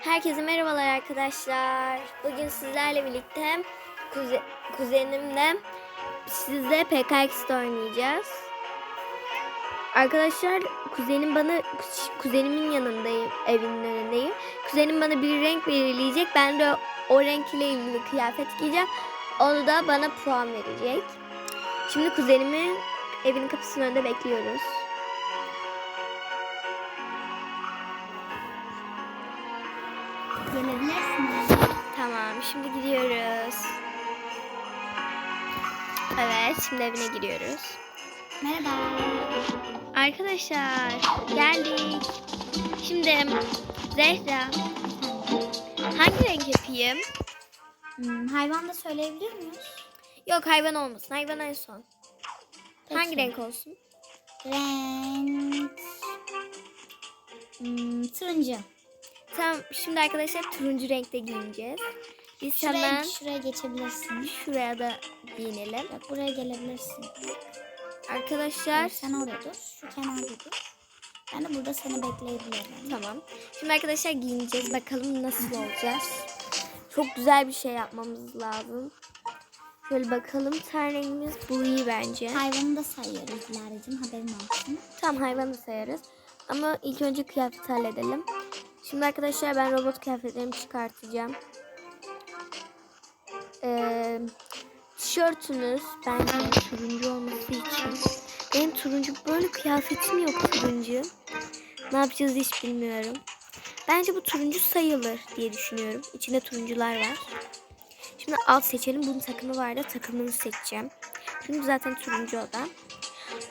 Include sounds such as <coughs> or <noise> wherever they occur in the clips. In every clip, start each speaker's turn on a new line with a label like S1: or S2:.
S1: Herkese merhabalar arkadaşlar. Bugün sizlerle birlikte kuze- kuzenimle sizle PKX'de oynayacağız. Arkadaşlar kuzenim bana kuzenimin yanındayım, evinin önündeyim. Kuzenim bana bir renk belirleyecek. Ben de o renk ile ilgili kıyafet giyeceğim. Onu da bana puan verecek. Şimdi kuzenimin evinin kapısının önünde bekliyoruz.
S2: Gelebilirsin.
S1: Tamam, şimdi gidiyoruz. Evet, şimdi evine giriyoruz.
S2: Merhaba.
S1: Arkadaşlar, geldik. Şimdi Zehra, hangi renk yapayım?
S2: Hmm, hayvan da söyleyebilir miyiz?
S1: Yok hayvan olmasın, hayvan en son. Hangi
S2: Peki.
S1: renk olsun?
S2: Renk... Hmm, turuncu.
S1: Tamam, şimdi arkadaşlar turuncu renkte giyineceğiz. Biz
S2: Şuraya,
S1: hemen
S2: şuraya geçebilirsin.
S1: şuraya da giyinelim.
S2: Bak buraya gelebilirsin.
S1: Arkadaşlar,
S2: Sen orada dur. Şu kenarda dur. Ben de burada seni bekleyebilirim.
S1: Tamam. Şimdi arkadaşlar giyineceğiz. Bakalım nasıl olacağız. Çok güzel bir şey yapmamız lazım. Şöyle bakalım. Ten rengimiz bu iyi bence.
S2: Hayvanı da sayıyoruz Lara'cığım haberin olsun.
S1: Tam hayvanı sayarız. Ama ilk önce kıyafeti halledelim. Şimdi arkadaşlar ben robot kıyafetlerimi çıkartacağım. Ee, tişörtümüz bence turuncu olması için. Benim turuncu böyle kıyafetim yok turuncu. Ne yapacağız hiç bilmiyorum. Bence bu turuncu sayılır diye düşünüyorum. İçinde turuncular var. Şimdi alt seçelim. Bunun takımı var da takımını seçeceğim. Çünkü zaten turuncu o da.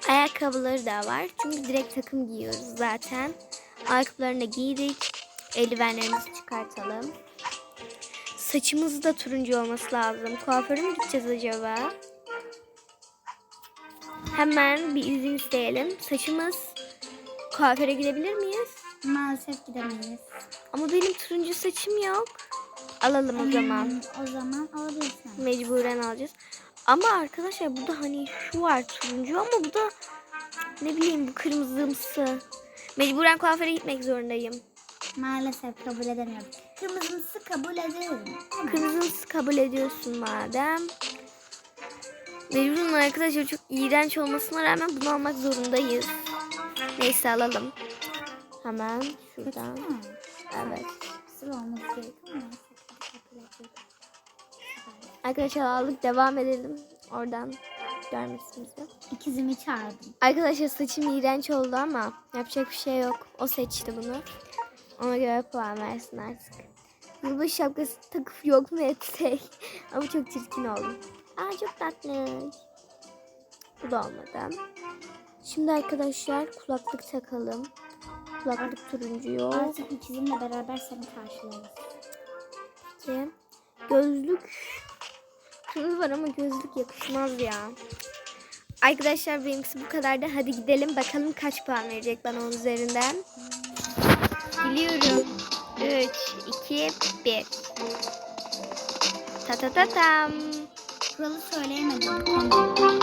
S1: Ayakkabıları da var. Çünkü direkt takım giyiyoruz zaten. Ayakkabılarını da giydik. Eldivenlerimizi çıkartalım. Saçımız da turuncu olması lazım. Kuaföre mü gideceğiz acaba? Hemen bir izin isteyelim. Saçımız kuaföre gidebilir miyiz?
S2: Maalesef gidemeyiz.
S1: Ama benim turuncu saçım yok. Alalım o zaman.
S2: Hmm, o zaman alabilirsin.
S1: Mecburen alacağız. Ama arkadaşlar burada hani şu var turuncu ama bu da ne bileyim bu kırmızımsı. Mecburen kuaföre gitmek zorundayım.
S2: Maalesef kabul edemiyorum. Kırmızısı kabul ediyorum. Tamam.
S1: Kırmızımsı kabul ediyorsun madem. Mecburen arkadaşlar çok iğrenç olmasına rağmen bunu almak zorundayız. Neyse alalım. Hemen şuradan. Evet.
S2: Sıra olması gerekiyor.
S1: Arkadaşlar aldık devam edelim. Oradan görmesinize.
S2: İkizimi çağırdım.
S1: Arkadaşlar saçım iğrenç oldu ama yapacak bir şey yok. O seçti bunu. Ona göre puan versin artık. Yılbaşı şapkası takıp yok mu etsek? <laughs> ama çok çirkin oldu. Aa çok tatlı. Bu da olmadı. Şimdi arkadaşlar kulaklık takalım. Kulaklık turuncu yok.
S2: Artık ikizimle beraber seni karşılarız.
S1: Peki. Gözlük. Kırmızı var ama gözlük yakışmaz ya. Arkadaşlar benimkisi bu kadardı. Hadi gidelim bakalım kaç puan verecek bana onun üzerinden. Biliyorum. 3, 2, 1. Ta ta ta tam.
S2: Kuralı söyleyemedim. Kombin,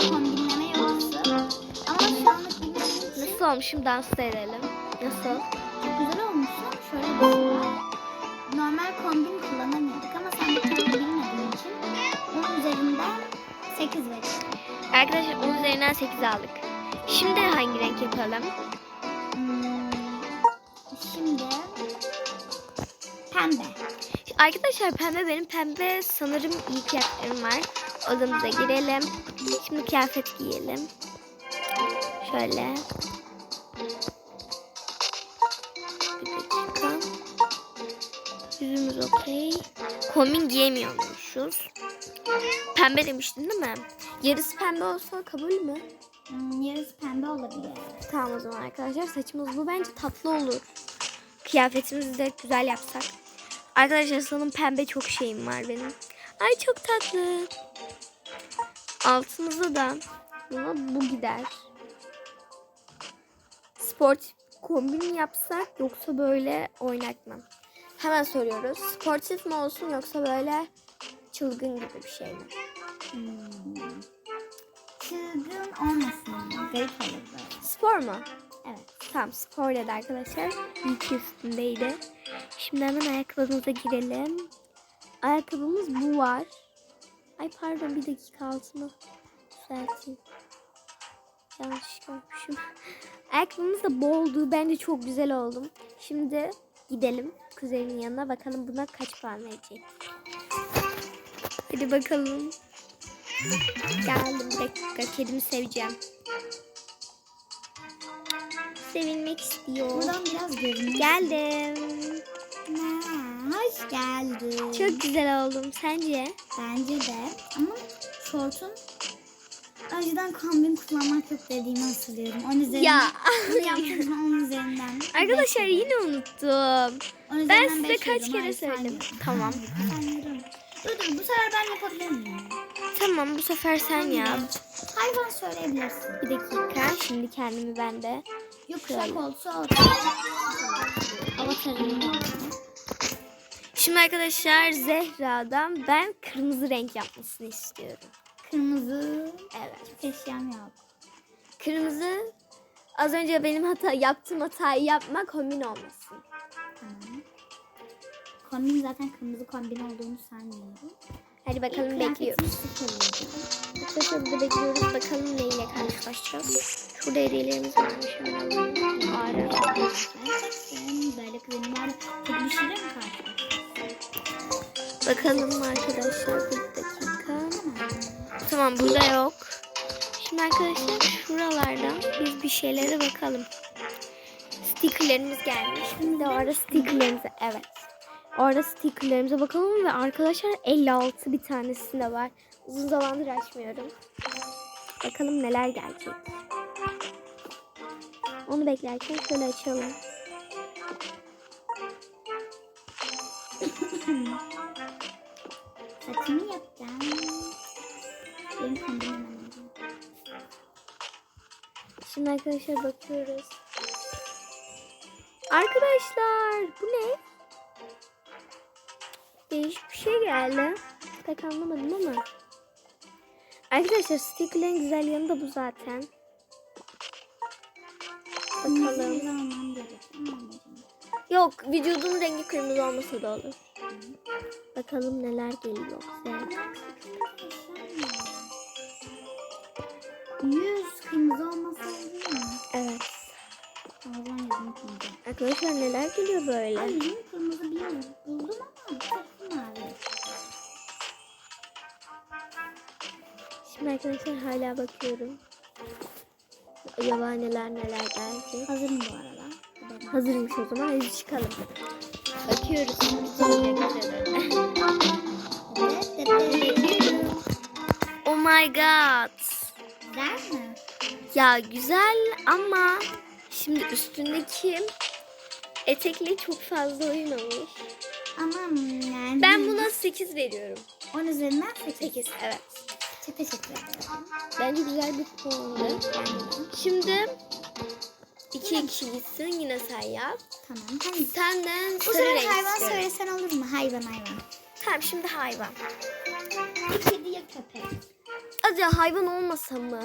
S2: kombinleme yoksa. Ama şu anlık
S1: Nasıl olmuşum dans da edelim. Nasıl?
S2: çok güzel olmuşsun. Şöyle bir şey var. Normal kombin kullanamıyorduk ama sen bu kuralı bilmediğin için onun üzerinden 8 veriyorum.
S1: Arkadaşlar onun üzerinden 8 aldık. Şimdi hangi renk yapalım?
S2: Hmm, pembe.
S1: Arkadaşlar pembe benim pembe sanırım iyi kıyafetlerim var. Odamıza girelim. Şimdi kıyafet giyelim. Şöyle. Bir dakika. Yüzümüz okey. Kombin giyemiyormuşuz. Pembe demiştin değil mi? Yarısı pembe olsa kabul mü?
S2: Hmm, yarısı pembe olabilir.
S1: Tamam o zaman arkadaşlar saçımız bu bence tatlı olur. Kıyafetimizi de güzel yapsak. Arkadaşlar sanırım pembe çok şeyim var benim. Ay çok tatlı. Altımıza da buna bu gider. Sport kombin yapsak yoksa böyle oynak mı? Hemen soruyoruz. Sportif mi olsun yoksa böyle çılgın gibi bir şey mi?
S2: Hmm. Çılgın olmasın. Garip olur.
S1: Spor mu? Tamam spor dedi arkadaşlar. İyi ki üstündeydi. Şimdi hemen ayakkabımıza girelim. Ayakkabımız bu var. Ay pardon bir dakika altını düzelteyim. Yanlış görmüşüm. Ayakkabımız da boldu. Bence çok güzel oldum. Şimdi gidelim kuzenin yanına. Bakalım buna kaç puan verecek. Hadi bakalım. Geldim bir dakika. Kedimi seveceğim. Sevilmek istiyor.
S2: Buradan biraz görünüyor.
S1: Geldim.
S2: Ha, hoş geldin.
S1: Çok güzel oldum. Sence?
S2: Bence de. Ama şortun önceden kombin kullanmak yok dediğimi hatırlıyorum. Onun üzerinden.
S1: Ya.
S2: Onun üzerinden.
S1: Arkadaşlar
S2: beş
S1: yine unuttum.
S2: Onun
S1: Ben size kaç kere söyledim. Tamam.
S2: Dur dur bu sefer ben yapabilir miyim?
S1: Tamam bu sefer sen yap.
S2: Hayvan söyleyebilirsin.
S1: Bir dakika. Şimdi kendimi ben de.
S2: Kuşak olsa Avatarım.
S1: Şimdi arkadaşlar Zehra'dan ben kırmızı renk yapmasını istiyorum.
S2: Kırmızı.
S1: Evet.
S2: Çok eşyam yok.
S1: Kırmızı az önce benim hata yaptığım hatayı yapma kombin olmasın.
S2: Tamam. Kombin zaten kırmızı kombin olduğunu sanmıyorum.
S1: Hadi bakalım bekliyoruz. Arkadaşlar burada bekliyoruz. Bakalım neyle karşılaşacağız. Şurada hediyelerimiz varmış. Ağrı.
S2: Gerçekten böyle kızım var. Kötü bir şeyle mi karşılaştın?
S1: Bakalım arkadaşlar bir dakika. Tamam burada yok. Şimdi arkadaşlar şuralardan biz bir şeylere bakalım. Stickerlerimiz gelmiş. Biz de orada stickerlerimize evet. Orada stickerlerimize bakalım ve arkadaşlar 56 bir tanesinde var. Uzun zamandır açmıyorum. Bakalım neler gelecek. Onu beklerken şöyle açalım. <coughs>
S2: Saçımı yapacağım. Benim.
S1: Şimdi arkadaşlar bakıyoruz. Arkadaşlar bu ne? Değişik bir şey geldi. Pek anlamadım ama. Arkadaşlar sticker'ın güzel yanı da bu zaten. Bakalım. Yok vücudun rengi kırmızı olmasa da olur. Bakalım neler geliyor bize.
S2: Yüz kırmızı olmasa olur mu?
S1: Evet.
S2: Yüzüm kırmızı.
S1: Arkadaşlar neler geliyor böyle?
S2: Ay yüzüm kırmızı yer buldum ama.
S1: Şimdi arkadaşlar hala bakıyorum. Acaba neler gelecek.
S2: Hazırım bu arada.
S1: Hazırmış o zaman hadi çıkalım. Bakıyoruz oh my god.
S2: Güzel mi?
S1: Ya güzel ama şimdi üstündeki etekle çok fazla uymamış.
S2: Aman yani.
S1: Ben buna 8 veriyorum.
S2: 10 üzerinden 8.
S1: 8 evet.
S2: Teşekkür ederim.
S1: Bence güzel bir puandı. Şimdi iki kişi gitsin yine sen yap.
S2: Tamam. Hani
S1: Senden
S2: bu
S1: sarı
S2: sefer
S1: renk
S2: hayvan
S1: istiyorum.
S2: söylesen olur mu? Hayvan hayvan.
S1: Tamam şimdi hayvan.
S2: Bir kedi ya köpek.
S1: Acaba hayvan olmasa mı?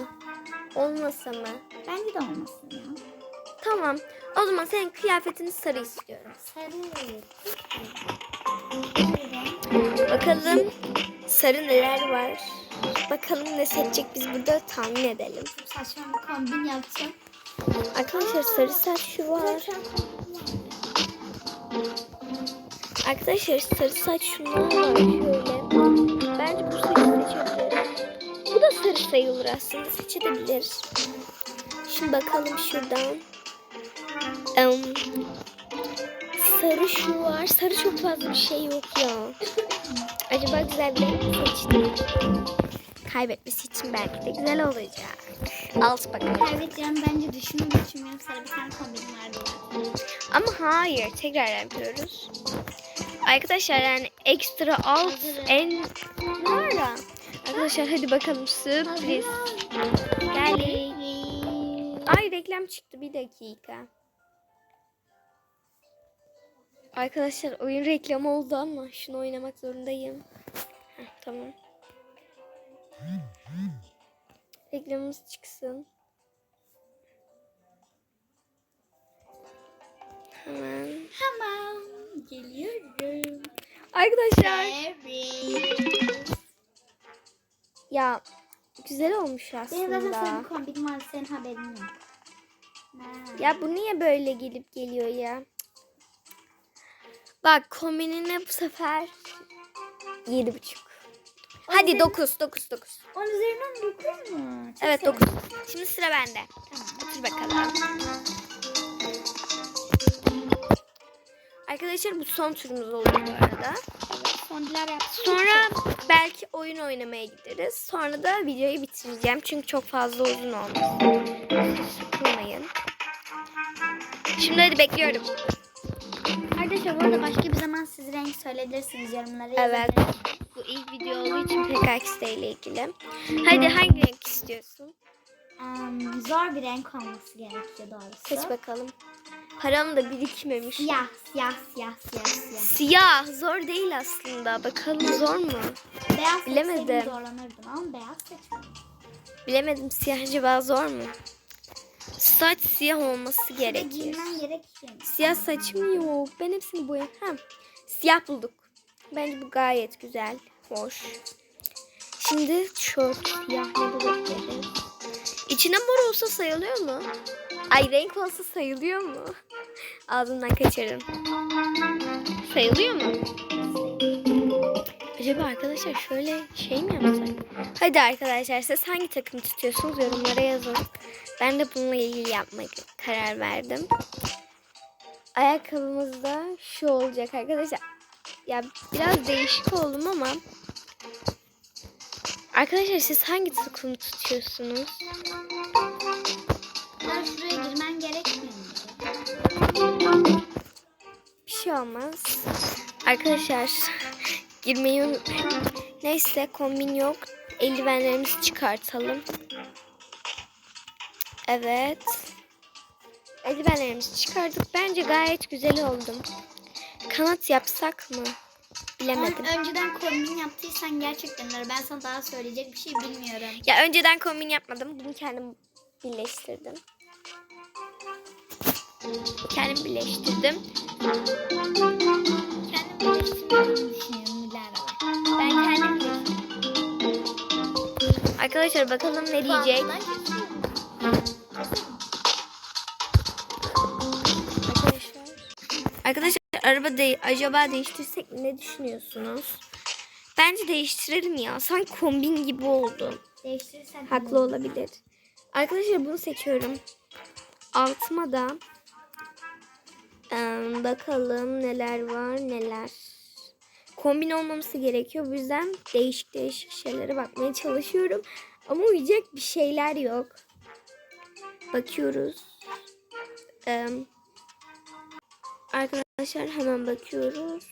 S1: Olmasa mı?
S2: Bence de olmasın ya.
S1: Tamam. O zaman senin kıyafetini sarı istiyorum.
S2: Sarı.
S1: Bakalım sarı neler var. Bakalım ne seçecek biz burada tahmin edelim.
S2: Saçma bir kombin yapacağım.
S1: Arkadaşlar sarı saç şu var. Arkadaşlar sarı saç şunlar var şöyle. Bence bu saçı seçebiliriz. Bu da sarı sayılır aslında seçebilir. Şimdi bakalım şuradan. Em, sarı şu var. Sarı çok fazla bir şey yok ya. Acaba güzel bir renk seçtim? Kaybetmesi için belki de güzel olacak. Alt bakalım.
S2: Kaybedeceğim bence düşünüyorum düşünmüyorum. Sarı bir tane kombinim vardı.
S1: Ama hayır tekrar yapıyoruz. Arkadaşlar yani ekstra alt en ne ara? Arkadaşlar hadi bakalım sürpriz. Geldik. Ay reklam çıktı bir dakika. Arkadaşlar oyun reklamı oldu ama şunu oynamak zorundayım. Heh, tamam. Reklamımız çıksın. Hemen.
S2: Tamam. Geliyorum.
S1: Arkadaşlar
S2: Evet.
S1: ya güzel olmuş
S2: Benim zaten senin
S1: aslında.
S2: kombinim var. Senin haberin yok. Ha.
S1: Ya bu niye böyle gelip geliyor ya? Bak kombinine bu sefer yedi buçuk. Hadi dokuz, dokuz, dokuz.
S2: Onun üzerinden 9 mu? Çok
S1: Evet
S2: sevindim.
S1: dokuz. Şimdi sıra bende.
S2: Tamam.
S1: Otur bakalım. Arkadaşlar bu son turumuz oldu bu arada. Sonra belki oyun oynamaya gideriz. Sonra da videoyu bitireceğim. Çünkü çok fazla uzun olmuş. Sıkılmayın. Şimdi hadi bekliyorum.
S2: Arkadaşlar bu arada başka bir zaman siz renk söyleyebilirsiniz yorumlara.
S1: Evet. Bu ilk video olduğu için PKXD ile ilgili. Hadi hangi renk istiyorsun?
S2: Um, zor bir renk olması gerekiyor doğrusu.
S1: Seç bakalım. Param da birikmemiş.
S2: Siyah, siyah, siyah, siyah, siyah.
S1: Siyah zor değil aslında. Bakalım zor mu?
S2: Beyaz
S1: Bilemedim.
S2: zorlanırdım ama beyaz seçmedim.
S1: Bilemedim siyah acaba zor mu? Saç siyah olması gerekir. Siyah saçım yok. Ben hepsini boyam. Ha, siyah bulduk. Bence bu gayet güzel. Hoş. Şimdi tişört siyah ne bulabiliriz? İçine mor olsa sayılıyor mu? Ay renk olsa sayılıyor mu? <laughs> Ağzımdan kaçırdım. Sayılıyor mu? Acaba arkadaşlar şöyle şey mi yapsak? Hadi arkadaşlar siz hangi takım tutuyorsunuz yorumlara yazın. Ben de bununla ilgili yapmaya karar verdim. Ayakkabımız da şu olacak arkadaşlar. Ya biraz değişik oldum ama Arkadaşlar siz hangi takım tutuyorsunuz?
S2: Ben şuraya girmen gerekmiyor mu?
S1: Bir şey olmaz. Arkadaşlar girmeyi unutmayın. Neyse kombin yok. Eldivenlerimizi çıkartalım. Evet. Eldivenlerimizi çıkardık. Bence gayet güzel oldum. Kanat yapsak mı? Bilemedim.
S2: Sen önceden kombin yaptıysan gerçekten. Ben sana daha söyleyecek bir şey bilmiyorum.
S1: Ya önceden kombin yapmadım. Bunu kendim birleştirdim. Kendim birleştirdim.
S2: Kendim birleştirmediğini
S1: Arkadaşlar bakalım ne diyecek. Arkadaşlar. Arkadaşlar araba de acaba değiştirsek ne düşünüyorsunuz? Bence değiştirelim ya. Sanki kombin gibi oldu.
S2: Değiştirirsen
S1: Haklı olabilir. Arkadaşlar bunu seçiyorum. Altıma da em, bakalım neler var neler. Kombin olmaması gerekiyor. Bu yüzden değişik değişik şeylere bakmaya çalışıyorum. Ama uyacak bir şeyler yok. Bakıyoruz. Em, arkadaşlar hemen bakıyoruz.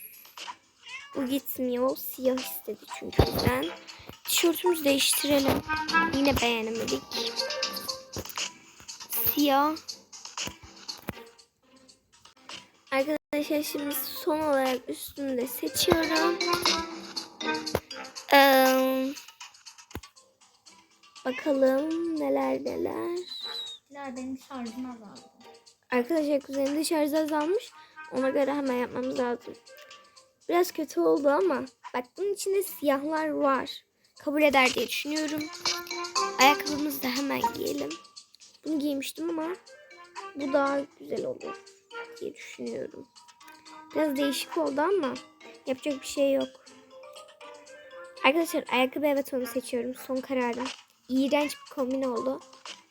S1: Bu gitmiyor. Siyah istedi çünkü bizden. Tişörtümüzü değiştirelim. Yine beğenemedik. Siyah. Arkadaşlar şimdi son olarak üstünü de seçiyorum. Ee, bakalım neler neler.
S2: Dilara benim şarjım azaldı.
S1: Arkadaşlar kuzenimde şarj azalmış. Ona göre hemen yapmamız lazım. Biraz kötü oldu ama bak bunun içinde siyahlar var. Kabul eder diye düşünüyorum. Ayakkabımızı da hemen giyelim. Bunu giymiştim ama bu daha güzel olur diye düşünüyorum. Biraz değişik oldu ama yapacak bir şey yok. Arkadaşlar ayakkabı evet onu seçiyorum. Son kararım. İğrenç bir kombin oldu.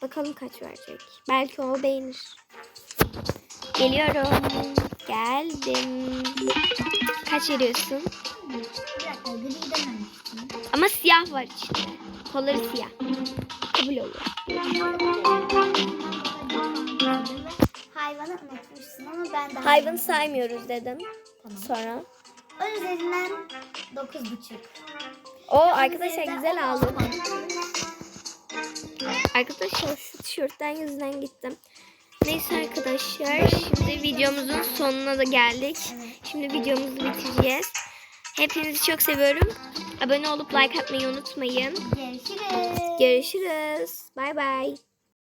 S1: Bakalım kaç verecek. Belki o beğenir. Geliyorum. Geldim. Kaç veriyorsun? Ama siyah var içinde. Kolları siyah. Kabul olur.
S2: Hayvanı unutmuşsun ama ben de
S1: Hayvanı saymıyoruz dedim.
S2: Tamam.
S1: Sonra.
S2: Onun üzerinden 9,5.
S1: O arkadaşlar güzel aldım. Arkadaşlar şu tişörtten yüzünden gittim. Neyse arkadaşlar şimdi videomuzun sonuna da geldik. Şimdi videomuzu bitireceğiz. Hepinizi çok seviyorum. Abone olup like atmayı unutmayın.
S2: Görüşürüz.
S1: Görüşürüz. Bay bay.